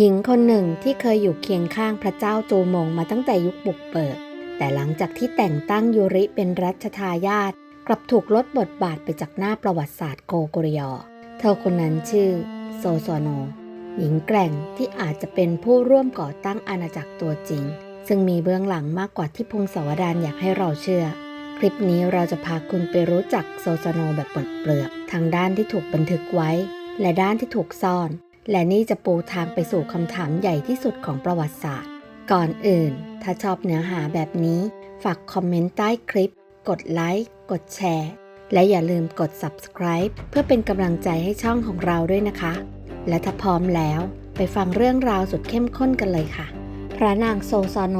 หญิงคนหนึ่งที่เคยอยู่เคียงข้างพระเจ้าโจมงมาตั้งแต่ยุคบุกเบิก แต่หลังจากที่แต่งตั้งยูริเป็นรัชทายาทกลับถูกลดบทบาทไปจากหน้าประวัติศาสตร์โกโกริยอ เธอคนนั้นชื่อ โซโซโน หญิงแกร่งที่อาจจะเป็นผู้ร่วมก่อตั้งอาณาจักรตัวจริง ซึ่งมีเบื้องหลังมากกว่าที่พงศาวดารอยากให้เราเชื่อ คลิปนี้เราจะพาคุณไปรู้จักโซโซโนแบบปลดเปลือกทางด้านที่ถูกบันทึกไว้ และด้านที่ถูกซ่อน และนี่จะปูทางไปสู่คำถามใหญ่ที่สุดของประวัติศาสตร์ ก่อนอื่น ถ้าชอบเนื้อหาแบบนี้ ฝากคอมเมนต์ใต้คลิป กดไลค์ กดแชร์ และอย่าลืมกด subscribe เพื่อเป็นกำลังใจให้ช่องของเราด้วยนะคะ และถ้าพร้อมแล้วไปฟังเรื่องราวสุดเข้มข้นกันเลยค่ะ พระนางโซซอนโน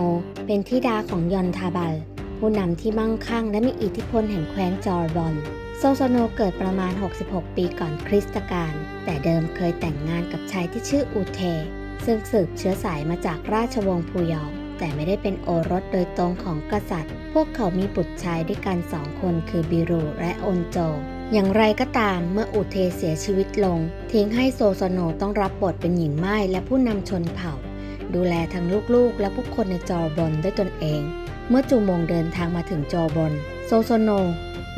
เป็นธิดาของยอนทาบัลผู้นำที่มั่งคั่งและมีอิทธิพลแห่งแคว้นจอร์บอน โซโซโนเกิดประมาณ 66 ปีก่อนคริสตกาล แต่เดิมเคยแต่งงานกับชายที่ชื่ออูเท ซึ่งสืบเชื้อสายมาจากราชวงศ์พูยอง แต่ไม่ได้เป็นโอรสโดยตรงของกษัตริย์ พวกเขามีบุตรชายด้วยกันสองคนคือบิรูและโอนโจ อย่างไรก็ตามเมื่ออูเทเสียชีวิตลง ทิ้งให้โซโซโนต้องรับบทเป็นหญิงไม้และผู้นำชนเผ่า ดูแลทั้งลูกๆ และผู้คนในจอบอนด้วยตนเอง เมื่อจูมงเดินทางมาถึงจอบอนโซโซโน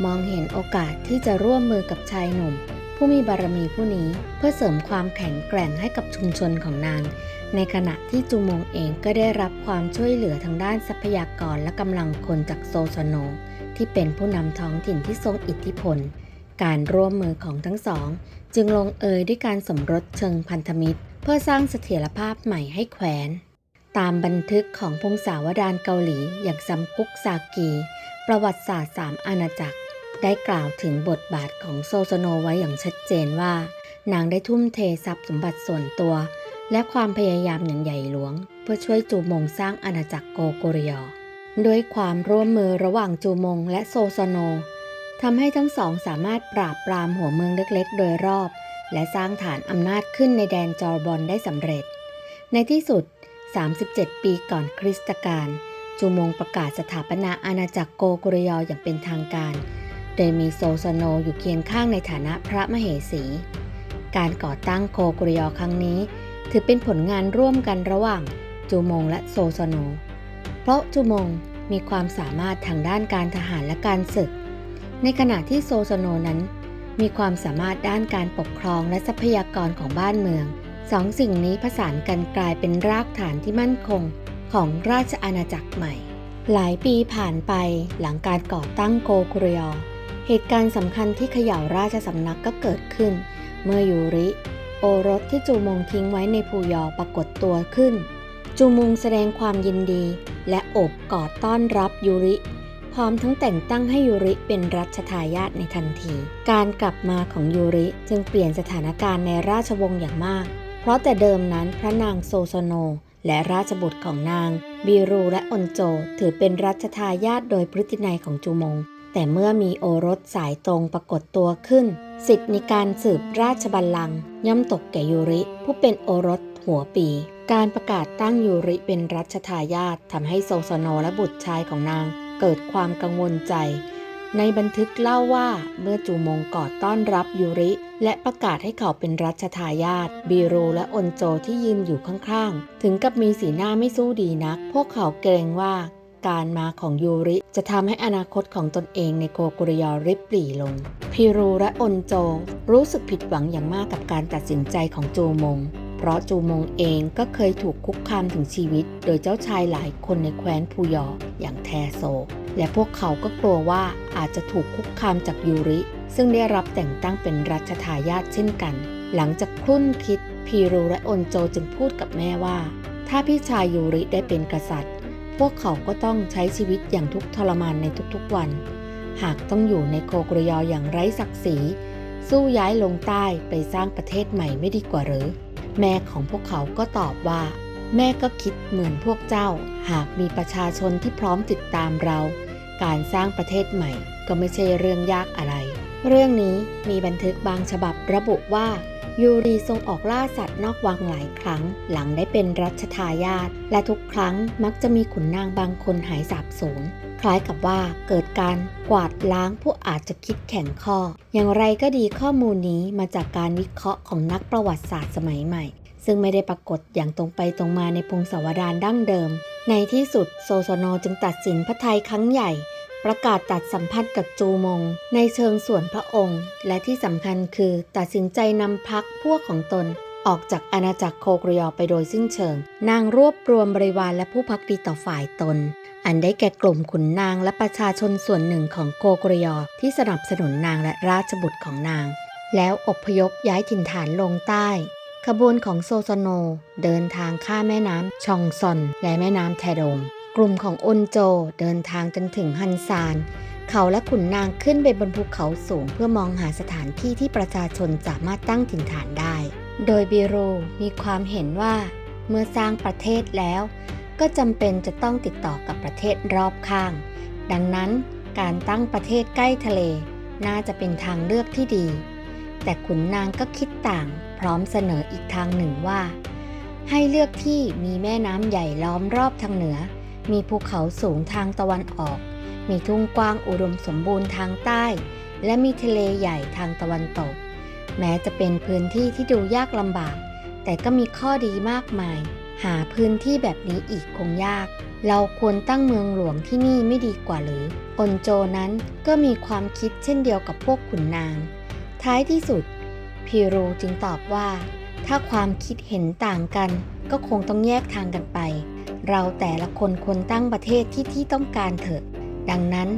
มองเห็นโอกาสที่จะร่วมมือกับชายหนุ่ม ผู้มีบารมีผู้นี้เพื่อเสริมความแข็งแกร่งให้กับชุมชนของนาง ในขณะที่จูมงเองก็ได้รับความช่วยเหลือทางด้านทรัพยากรและกำลังคนจากโซโซโน ที่เป็นผู้นำท้องถิ่นที่ทรงอิทธิพล การร่วมมือของทั้งสอง จึงลงเอยด้วยการสมรสเชิงพันธมิตร เพื่อสร้างเสถียรภาพใหม่ให้แคว้นตามบันทึกของพงศาวดารเกาหลีอย่างซัมกุกซากี ประวัติศาสตร์สามอาณาจักร ได้กล่าวถึงบทบาทของโซโซโนไว้อย่างชัดเจนว่า นางได้ทุ่มเททรัพย์สมบัติส่วนตัว และความพยายามอย่างใหญ่หลวง เพื่อช่วยจูมงสร้างอาณาจักรโกโกริยอด้วยความร่วมมือระหว่างจูมงและโซโซโนทำให้ทั้งสองสามารถปราบปรามหัวเมืองเล็กๆ โดยรอบ และสร้างฐานอำนาจขึ้นในแดนจอร์บอนได้สำเร็จ ในที่สุด 37 ปีก่อนคริสตกาลจูมงประกาศสถาปนาอาณาจักรโกโกริยออย่างเป็นทางการ ดยมีโซซโนอยู่เคียงข้างในฐานะพระมเหสี การก่อตั้งโกโกริยอครั้งนี้ ถือเป็นผลงานร่วมกันระหว่างจูมงและโซโซโน เพราะจูมงมีความสามารถทางด้านการทหารและการศึก ในขณะที่โซโซโนนั้น มีความสามารถด้านการปกครองและทรัพยากรของบ้านเมืองสองสิ่งนี้ผสานกันกลายเป็นรากฐานที่มั่นคงของราชอาณาจักรใหม่ หลายปีผ่านไปหลังการก่อตั้งโกโกริยอ เหตุการณ์สำคัญที่เขย่าราชสำนักก็เกิดขึ้น เมื่อยูริ โอรสที่จูมงทิ้งไว้ในภูยอปรากฏตัวขึ้น จูมงแสดงความยินดี และโอบกอดต้อนรับยูริ พร้อมทั้งแต่งตั้งให้ยูริเป็นรัชทายาทในทันที การกลับมาของยูริจึงเปลี่ยนสถานการณ์ในราชวงศ์อย่างมาก เพราะแต่เดิมนั้นพระนางโซโซโนและราชบุตรของนาง บีรูและอนโจ ถือเป็นรัชทายาทโดยพฤตินัยของจูมง แต่เมื่อมีโอรสสายตรงปรากฏตัวขึ้น สิทธิ์ในการสืบราชบัลลังก์ย่อมตกแก่ยูริ ผู้เป็นโอรสหัวปี การประกาศตั้งยูริเป็นรัชทายาททำให้โซโซโนและบุตรชายของนางเกิดความกังวลใจ ในบันทึกเล่าว่าเมื่อจูมงกอดต้อนรับยูริ และประกาศให้เขาเป็นรัชทายาทบีรูและอนโจที่ยืนอยู่ข้างๆ ถึงกับมีสีหน้าไม่สู้ดีนัก พวกเขาเกรงว่า การมาของยูริ จะทำให้อนาคตของตนเองในโกโกริยอริบปรีลงพีรูและอนโจ รู้สึกผิดหวังอย่างมากกับการตัดสินใจของจูมง เพราะจูมงเองก็เคยถูกคุกคามถึงชีวิต โดยเจ้าชายหลายคนในแคว้นพูยออย่างแทโซ และพวกเขาก็กลัวว่าอาจจะถูกคุกคามจากยูริ ซึ่งได้รับแต่งตั้งเป็นรัชทายาทเช่นกัน หลังจากครุ่นคิดพีรูและอนโจจึงพูดกับแม่ว่า ถ้าพี่ชายยูริได้เป็นกษัตริย์ พวกเขาก็ต้องใช้ชีวิตอย่างทุกทรมานในทุกๆวัน หากต้องอยู่ในโคกรยออย่างไร้ศักดิ์ศรี สู้ย้ายลงใต้ไปสร้างประเทศใหม่ไม่ดีกว่าหรือ แม่ของพวกเขาก็ตอบว่า แม่ก็คิดเหมือนพวกเจ้า หากมีประชาชนที่พร้อมติดตามเรา การสร้างประเทศใหม่ก็ไม่ใช่เรื่องยากอะไร เรื่องนี้มีบันทึกบางฉบับระบุว่า ยูรีทรงออกล่าสัตว์นอกวังหลายครั้ง หลังได้เป็นรัชทายาทและทุกครั้งมักจะมีขุนนางบางคนหายสาบสูญคล้ายกับว่าเกิดการกวาดล้างผู้อาจจะคิดแข็งข้อ อย่างไรก็ดีข้อมูลนี้มาจากการวิเคราะห์ของนักประวัติศาสตร์สมัยใหม่ ซึ่งไม่ได้ปรากฏอย่างตรงไปตรงมาในพงศาวดารดั้งเดิม ในที่สุดโซโซโนจึงตัดสินพระไทยครั้งใหญ่ ประกาศตัดสัมพันธ์กับจูมง ในเชิงส่วนพระองค์ และที่สำคัญคือตัดสินใจนำพักพวกของตนออกจากอาณาจักรโคกรยอไปโดยสิ้นเชิง นางรวบรวมบริวารและผู้พักดีต่อฝ่ายตน อันได้แก่กลุ่มขุนนางและประชาชนส่วนหนึ่งของโกกรยอที่สนับสนุนนางและราชบุตรของนาง แล้วอพยพย้ายถิ่นฐานลงใต้ ขบวนของโซโซโน เดินทางข้ามแม่น้ำชองซอนและแม่น้ำแทโดม กลุ่มของอุนโจเดินทางจนถึงฮันซาน เขาและขุนนางขึ้นไปบนภูเขาสูงเพื่อมองหาสถานที่ที่ประชาชนสามารถตั้งถิ่นฐานได้ โดยบิโรมีความเห็นว่า เมื่อสร้างประเทศแล้ว ก็จำเป็นจะต้องติดต่อกับประเทศรอบข้าง ดังนั้นการตั้งประเทศใกล้ทะเลน่าจะเป็นทางเลือกที่ดี แต่ขุนนางก็คิดต่าง พร้อมเสนออีกทางหนึ่งว่า ให้เลือกที่มีแม่น้ำใหญ่ล้อมรอบทางเหนือ มีภูเขาสูงทางตะวันออก มีทุ่งกว้างอุดมสมบูรณ์ทางใต้ และมีทะเลใหญ่ทางตะวันตก แม้จะเป็นพื้นที่ที่ดูยากลำบาก แต่ก็มีข้อดีมากมาย หาพื้นที่แบบนี้อีกคงยาก เราควรตั้งเมืองหลวงที่นี่ไม่ดีกว่าหรืออนโจนั้นก็มีความคิดเช่นเดียวกับพวกขุนนาง ท้ายที่สุด พีรูจึงตอบว่า ถ้าความคิดเห็นต่างกันก็คงต้องแยกทางกันไป เราแต่ละคนควรตั้งประเทศที่ที่ต้องการเถอะ ดังนั้น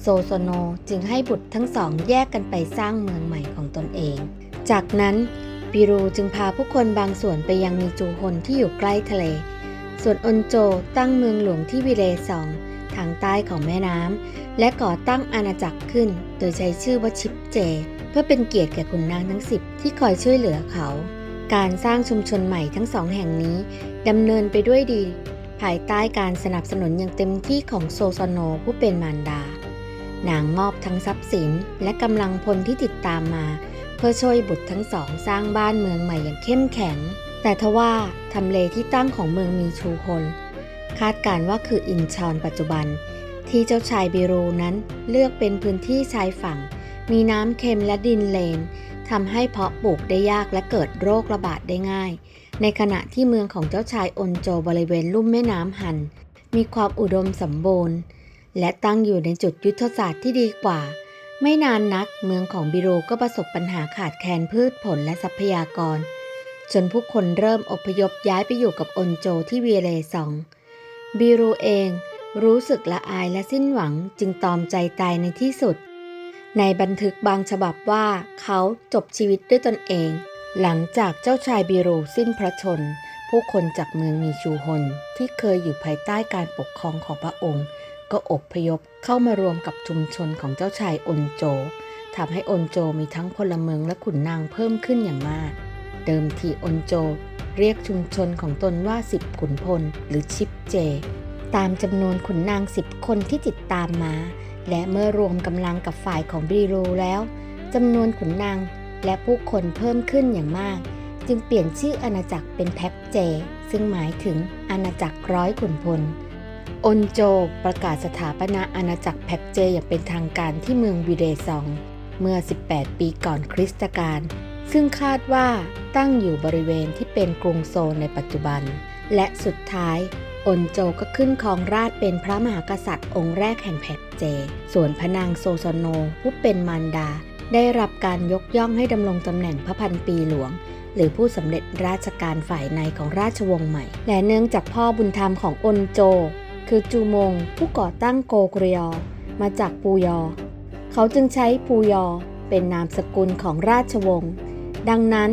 โซโซโนจึงให้บุตรทั้งสองแยกกันไปสร้างเมืองใหม่ของตนเอง จากนั้นปีรูจึงพาผู้คนบางส่วนไปยังมีจูฮนที่อยู่ใกล้ทะเล ส่วนอนโจตั้งเมืองหลวงที่วิเลซองทางใต้ของแม่น้ำและก่อตั้งอาณาจักรขึ้น โดยใช้ชื่อว่าชิปเจ เพื่อเป็นเกียรติแก่ขุนนางทั้งสิบที่คอยช่วยเหลือเขา การสร้างชุมชนใหม่ทั้งสองแห่งนี้ดำเนินไปด้วยดี ภายใต้การสนับสนุนอย่างเต็มที่ของโซซโนผู้เป็นมารดา นางมอบทั้งทรัพย์สินและกำลังพลที่ติดตามมา เพื่อช่วยบุตรทั้งสองสร้างบ้านเมืองใหม่อย่างเข้มแข็ง แต่ทว่าทำเลที่ตั้งของเมืองมีชูฮนคาดการว่าคืออินชอนปัจจุบัน ที่เจ้าชายบิรูนั้นเลือกเป็นพื้นที่ชายฝั่ง มีน้ำเค็มและดินเลนทำให้เพาะปลูกได้ยากและเกิดโรคระบาดได้ง่าย ในขณะที่เมืองของเจ้าชายอนโจบริเวณลุ่มแม่น้ำฮัน มีความอุดมสมบูรณ์ และตั้งอยู่ในจุดยุทธศาสตร์ที่ดีกว่า ไม่นานนักเมืองของบิโรก็ประสบปัญหาขาดแคลนพืชผลและทรัพยากร จนผู้คนเริ่มอพยพย้ายไปอยู่กับอนโจที่เวเลซอง บิโรเองรู้สึกละอายและสิ้นหวังจึงตอมใจตายในที่สุด ในบันทึกบางฉบับว่าเขาจบชีวิตด้วยตนเอง หลังจากเจ้าชายบิโรสิ้นพระชน ผู้คนจากเมืองมีชูฮนที่เคยอยู่ภายใต้การปกครองของพระองค์ ก็อบพยพเข้ามารวมกับชุมชนของเจ้าชายอน โจทำให้อนโจมีทั้งพลเมืองและขุนนางเพิ่มขึ้นอย่างมาก เดิมทีอนโจเรียกชุมชนของตนว่าสิบขุนพลหรือชิปเจ ตามจำนวนขุนนางสิบคนที่ติดตามมา และเมื่อรวมกำลังกับฝ่ายของบรีโรแล้วจำนวนขุนนาง และผู้คนเพิ่มขึ้นอย่างมาก จึงเปลี่ยนชื่ออาณาจักรเป็นแพ็กเจ ซึ่งหมายถึงอาณาจักรร้อยขุนพลอนโจประกาศสถาปนาอาณาจักรแพ็กเจอย่างเป็นทางการที่เมืองวิเดซอง เมื่อ 18 ปีก่อนคริสตกาลซึ่งคาดว่าตั้งอยู่บริเวณที่เป็นกรุงโซลในปัจจุบัน และสุดท้ายอนโจก็ขึ้นครองราชเป็นพระมหากษัตริย์องค์แรกแห่งแพ็กเจ ส่วนพระนางโซโซโนผู้เป็นมารดา ได้รับการยกย่องให้ดำรงตำแหน่งพระพันปีหลวง หรือผู้สำเร็จราชการฝ่ายในของราชวงศ์ใหม่ และเนื่องจากพ่อบุญธรรมของอนโจ คือจูมง ผู้ก่อตั้งโกกรยอมาจากปูยอ เขาจึงใช้ปูยอเป็นนามสกุลของราชวงศ์ ดังนั้น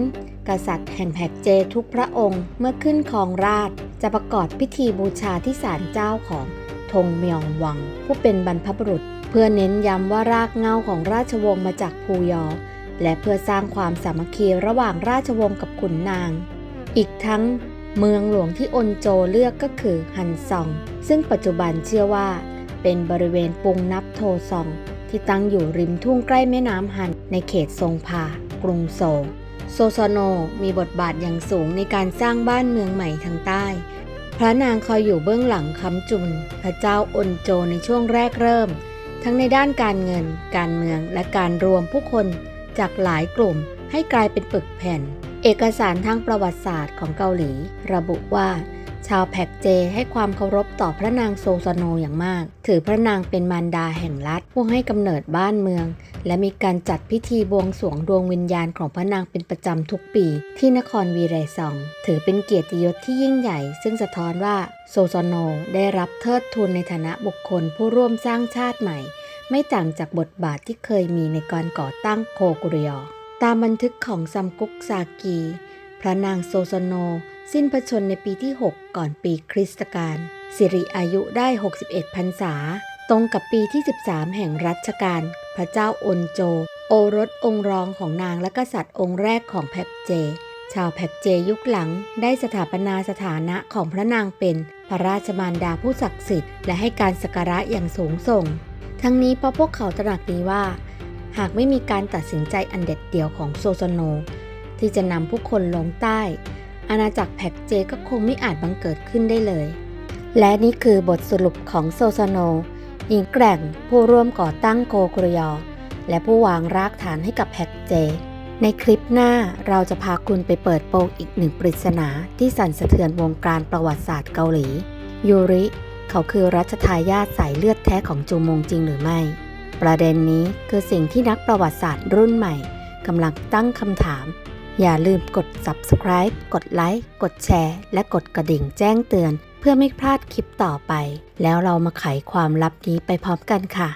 กษัตริย์แห่งแผกเจทุกพระองค์เมื่อขึ้นครองราชจะประกอบพิธีบูชาที่ศาลเจ้าของทงเมียงวัง ผู้เป็นบรรพบุรุษ พื่อเน้นย้ำว่ารากเงาของราชวงศ์มาจากปูยอ และเพื่อสร้างความสามัคคีระหว่างราชวงศ์กับขุนนาง อีกทั้งเมืองหลวงที่อนโจเลือกก็คือฮันซอง ซึ่งปัจจุบันเชื่อว่า เป็นบริเวณปุงนับโทซอง ที่ตั้งอยู่ริมทุ่งใกล้แม่น้ำฮันในเขตซงพากรุงโซลโซซโนมีบทบาทอย่างสูงในการสร้างบ้านเมืองใหม่ทางใต้ พระนางคอยอยู่เบื้องหลังคำจุน พระเจ้าอนโจในช่วงแรกเริ่ม ทั้งในด้านการเงิน การเมือง และการรวมผู้คนจากหลายกลุ่มให้กลายเป็นปึกแผ่น เอกสารทางประวัติศาสตร์ของเกาหลี ระบุว่า ชาวแพกเจให้ความเคารพต่อพระนางโซซโนอย่างมาก ถือพระนางเป็นมารดาแห่งรัฐผู้ให้กำเนิดบ้านเมือง และมีการจัดพิธีบวงสรวงดวงวิญญาณของพระนางเป็นประจำทุกปีที่นครวีเรซอง ถือเป็นเกียรติยศที่ยิ่งใหญ่ ซึ่งสะท้อนว่าโซซโนได้รับเทิดทูนในฐานะบุคคลผู้ร่วมสร้างชาติใหม่ ไม่ต่างจากบทบาทที่เคยมีในการก่อตั้งโคกุริยอตามบันทึกของซัมกุกซากี พระนางโซซโน สิ้นพระชนในปีที่ 6 ก่อนปีคริสตกาลสิริอายุได้ 61พรรษา ตรงกับปีที่ 13 แห่งรัชกาลพระเจ้าอนโจ โอรสองค์รองของนางและกษัตริย์องค์แรกของแพกเจ ชาวแพกเจยุคหลังได้สถาปนาสถานะของพระนางเป็นพระราชมารดาผู้ศักดิ์สิทธิ์และให้การสักการะอย่างสูงส่ง ทั้งนี้เพราะพวกเขาตระหนักดีว่า หากไม่มีการตัดสินใจอันเด็ดเดี่ยวของโซโซโน ที่จะนำผู้คนลงใต้ อาณาจักรแพ็กเจก็คงไม่อาจบังเกิดขึ้นได้เลย และนี่คือบทสรุปของโซซโนหญิงแกร่งผู้ร่วมก่อตั้งโกโกรยอ และผู้วางรากฐานให้กับแพ็กเจ ในคลิปหน้าเราจะพาคุณไปเปิดโปงอีกหนึ่งปริศนาที่สั่นสะเทือนวงการประวัติศาสตร์เกาหลี ยูริ เขาคือรัชทายาทสายเลือดแท้ของจูมงจริงหรือไม่ ประเด็นนี้คือสิ่งที่นักประวัติศาสตร์รุ่นใหม่กำลังตั้งคำถาม อย่าลืมกด subscribe กดไลค์กดแชร์ และกดกระดิ่งแจ้งเตือน เพื่อไม่พลาดคลิปต่อไป แล้วเรามาไขความลับนี้ไปพร้อมกันค่ะ